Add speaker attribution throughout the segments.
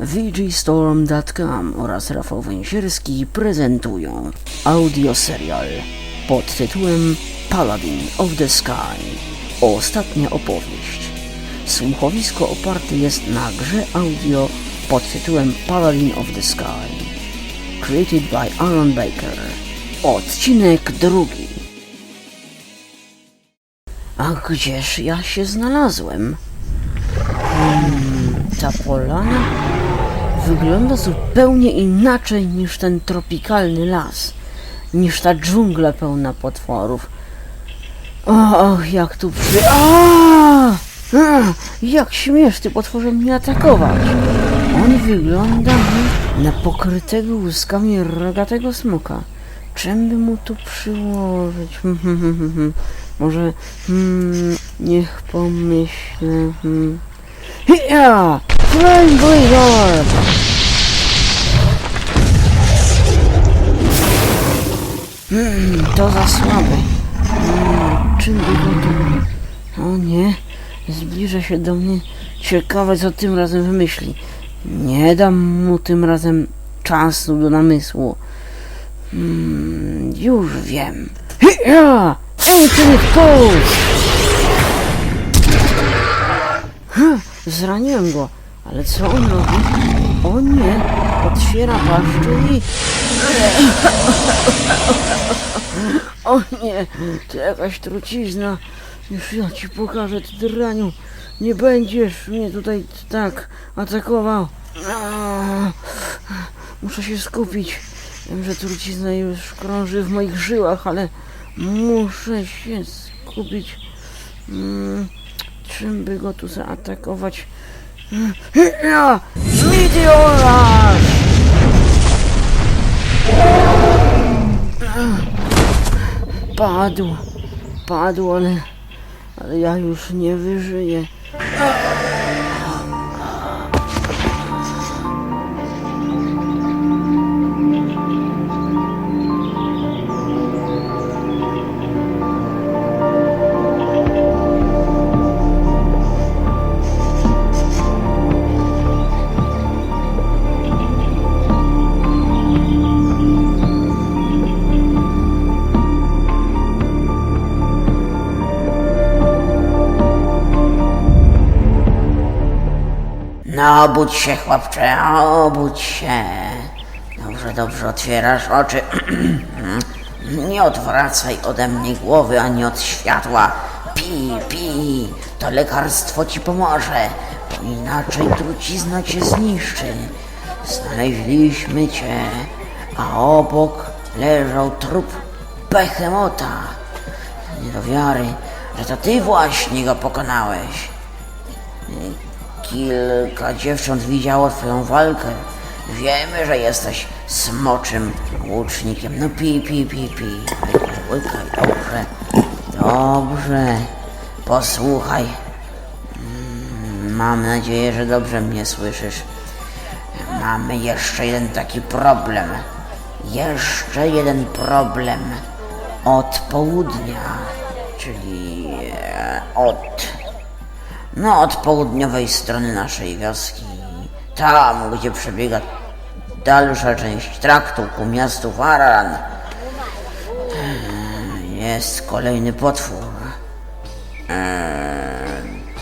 Speaker 1: VGStorm.com oraz Rafał Węsierski prezentują audioserial pod tytułem Paladin of the Sky. Ostatnia opowieść. Słuchowisko oparte jest na grze audio pod tytułem Paladin of the Sky. Created by Aaron Baker. Odcinek drugi. A gdzież ja się znalazłem? Hmm, ta polana wygląda zupełnie inaczej niż ten tropikalny las, niż ta dżungla pełna potworów. Och, jak tu przy... A! Jak śmiesz ty potworze mnie atakować? On wygląda na pokrytego łuskami rogatego smoka. Czym by mu tu przyłożyć? Hmm, hmm, hmm. Może... Hmm, niech pomyślę... Hmm. Ja! Hmm, to za słabe. Hmm, czym by tu... O nie, zbliża się do mnie. Ciekawe, co tym razem wymyśli. Nie dam mu tym razem czasu do namysłu. Hmm, już wiem. Ja! Infinite Pulse! Zraniłem go, ale co on robi? O nie, otwiera paszczę i... O nie, to jakaś trucizna. Już ja ci pokażę, ty draniu. Nie będziesz mnie tutaj tak atakował. Muszę się skupić. Wiem, że trucizna już krąży w moich żyłach, ale muszę się skupić. Mm, czym by go tu zaatakować? Meteora! Padł, padł, ale, ale ja już nie wyżyję. Obudź się, chłopcze, obudź się. Dobrze, dobrze, otwierasz oczy. Nie odwracaj ode mnie głowy ani od światła. Pij, pij, to lekarstwo ci pomoże, inaczej trucizna cię zniszczy. Znaleźliśmy cię, a obok leżał trup behemota. Nie do wiary, że to ty właśnie go pokonałeś. Kilka dziewcząt widziało twoją walkę. Wiemy, że jesteś smoczym łucznikiem. No pij, pij, pij. Łykaj, łykaj, dobrze. Dobrze. Posłuchaj. Mm, Mam nadzieję, że dobrze mnie słyszysz. Mamy jeszcze jeden taki problem. Jeszcze jeden problem. Od południa, czyli e, od no, od południowej strony naszej wioski. Tam, gdzie przebiega dalsza część traktu ku miastu Faran, jest kolejny potwór. Eee,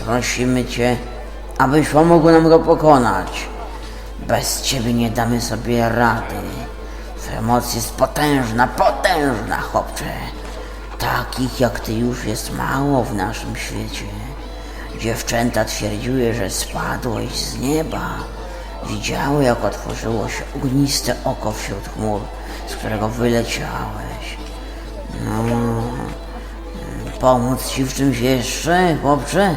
Speaker 1: Prosimy cię, abyś pomógł nam go pokonać. Bez ciebie nie damy sobie rady. Twoja moc jest potężna, potężna, chłopcze. Takich jak ty już jest mało w naszym świecie. Dziewczęta twierdziły, że spadłeś z nieba. Widziały, jak otworzyło się ogniste oko wśród chmur, z którego wyleciałeś. No, pomóc ci w czymś jeszcze, chłopcze?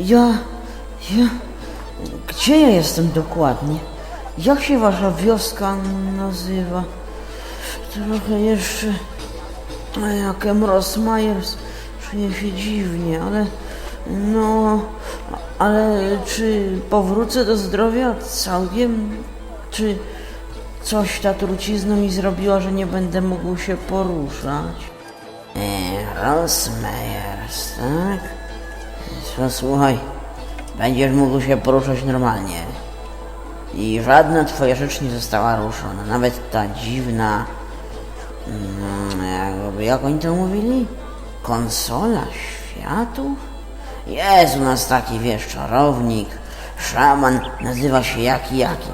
Speaker 1: Ja, ja, gdzie ja jestem dokładnie? Jak się wasza wioska nazywa? Trochę jeszcze, jak Emros Myers, czuję się dziwnie, ale no, ale czy powrócę do zdrowia całkiem? Czy coś ta trucizna mi zrobiła, że nie będę mógł się poruszać? E, Rosmeyers, tak? Słuchaj, będziesz mógł się poruszać normalnie. I żadna twoja rzecz nie została ruszona. Nawet ta dziwna... Mm, jak oni to mówili? Konsola światów? Jest u nas taki, wiesz, czarownik, szaman, nazywa się Jaki Jaki.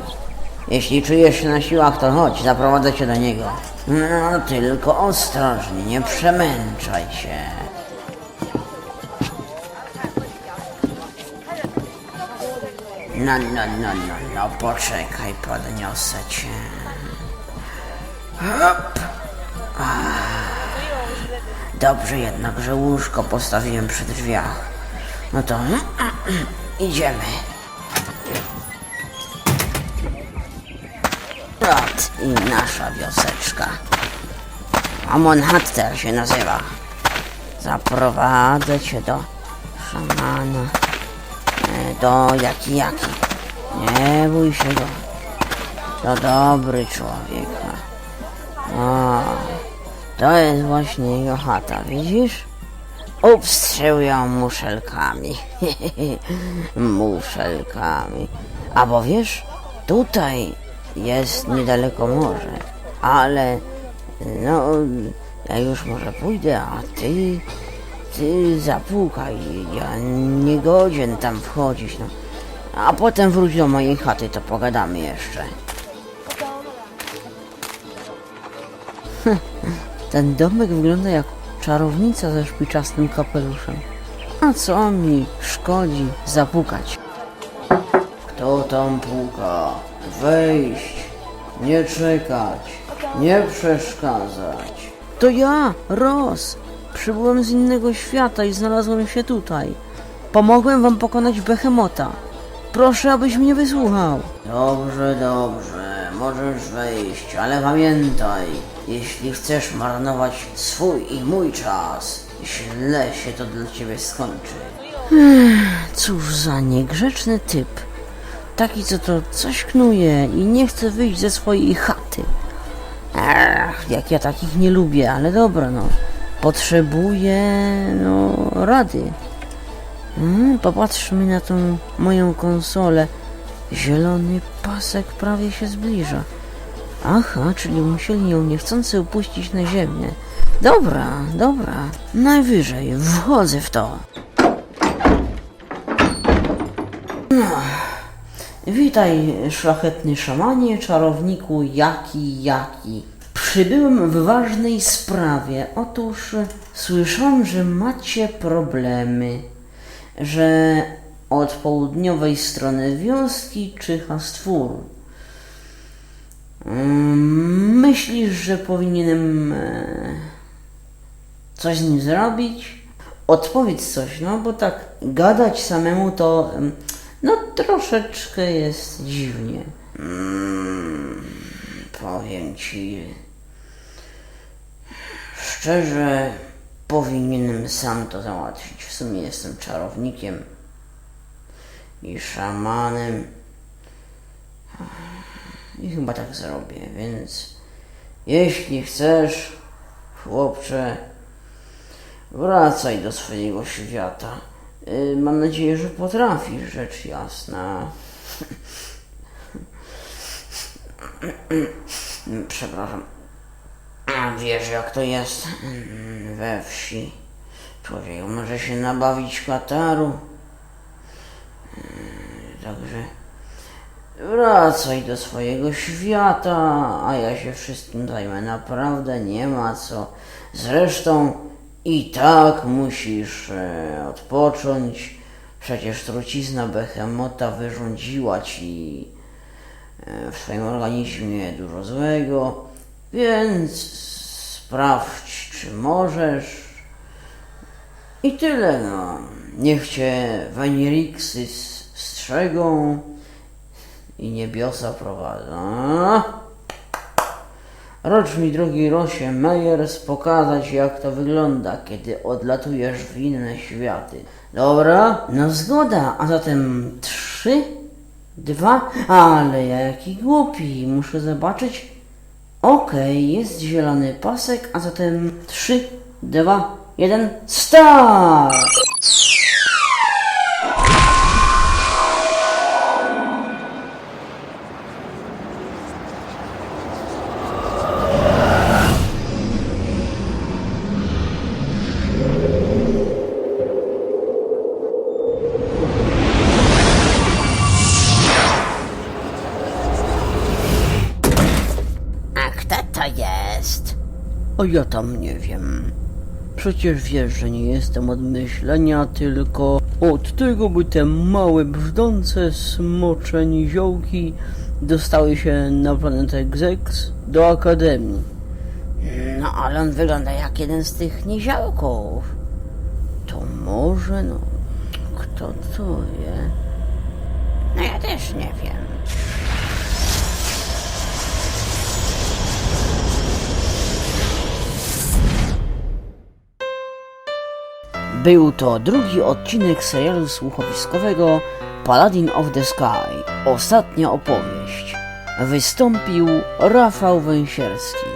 Speaker 1: Jeśli czujesz się na siłach, to chodź, zaprowadzę cię do niego. No, tylko ostrożnie, nie przemęczaj się. No, no, no, no, no, poczekaj, podniosę cię. Hop. Ah. Dobrze jednak, że łóżko postawiłem przy drzwiach. No to idziemy. Ot i nasza wioseczka. Amon Hatter się nazywa. Zaprowadzę cię do szamana. E, Do jaki jaki. Nie bój się go. To dobry człowiek. O, to jest właśnie jego chata, widzisz? Obstrzył ją muszelkami. muszelkami. A bo wiesz, tutaj jest niedaleko morze, ale no, ja już może pójdę, a ty, ty zapukaj, ja nie godzien tam wchodzić, no. A potem wróć do mojej chaty, to pogadamy jeszcze. Ten domek wygląda jak czarownica ze szpiczastym kapeluszem. A co mi szkodzi zapukać? Kto tam puka? Wejść, nie czekać, nie przeszkadzać. To ja, Ros. Przybyłem z innego świata i znalazłem się tutaj. Pomogłem wam pokonać Behemota. Proszę, abyś mnie wysłuchał. Dobrze, dobrze, możesz wejść, ale pamiętaj, jeśli chcesz marnować swój i mój czas, źle się to dla ciebie skończy. Cóż za niegrzeczny typ. Taki, co to coś knuje i nie chce wyjść ze swojej chaty. Jak ja takich nie lubię, ale dobra, no. Potrzebuję, no, rady. Mm, popatrzmy na tą moją konsolę. Zielony pasek prawie się zbliża. Aha, czyli musieli ją niechcący upuścić na ziemię. Dobra, dobra. Najwyżej, wchodzę w to. Witaj, szlachetny szamanie, czarowniku Jaki Jaki. Przybyłem w ważnej sprawie. Otóż słyszałam, że macie problemy, że od południowej strony wioski czyha stwór. Mm, Myślisz, że powinienem e, coś z nim zrobić? Odpowiedz coś, no bo tak gadać samemu to no troszeczkę jest dziwnie. Mm, powiem ci szczerze, powinienem sam to załatwić. W sumie jestem czarownikiem i szamanem. I chyba tak zrobię, więc jeśli chcesz, chłopcze, wracaj do swojego świata. Y, Mam nadzieję, że potrafisz, rzecz jasna. Przepraszam. Wiesz, jak to jest mm, we wsi. Człowiek może się nabawić kataru. Mm, Także wracaj do swojego świata, a ja się wszystkim zajmę. Naprawdę nie ma co. Zresztą i tak musisz e, odpocząć. Przecież trucizna Behemota wyrządziła ci e, w swoim organizmie dużo złego, więc sprawdź, czy możesz. I tyle, no. Niech cię Weniriksy strzegą i niebiosa prowadzą. Rocz mi, drogi Rosie Meyers, pokazać, jak to wygląda, kiedy odlatujesz w inne światy. Dobra? No zgoda, a zatem trzy, dwa, ale ja jaki głupi, muszę zobaczyć. Okej, jest zielony pasek, a zatem trzy, dwa, jeden, start!
Speaker 2: A ja tam nie wiem. Przecież wiesz, że nie jestem od myślenia, tylko od tego, by te małe, brzdące, smocze niziołki dostały się na planetę Gzex do Akademii.
Speaker 1: No ale on wygląda jak jeden z tych niziołków.
Speaker 2: To może, no, kto to wie?
Speaker 1: No ja też nie wiem.
Speaker 2: Był to drugi odcinek serialu słuchowiskowego Paladin of the Sky. Ostatnia opowieść. Wystąpił Rafał Węsierski.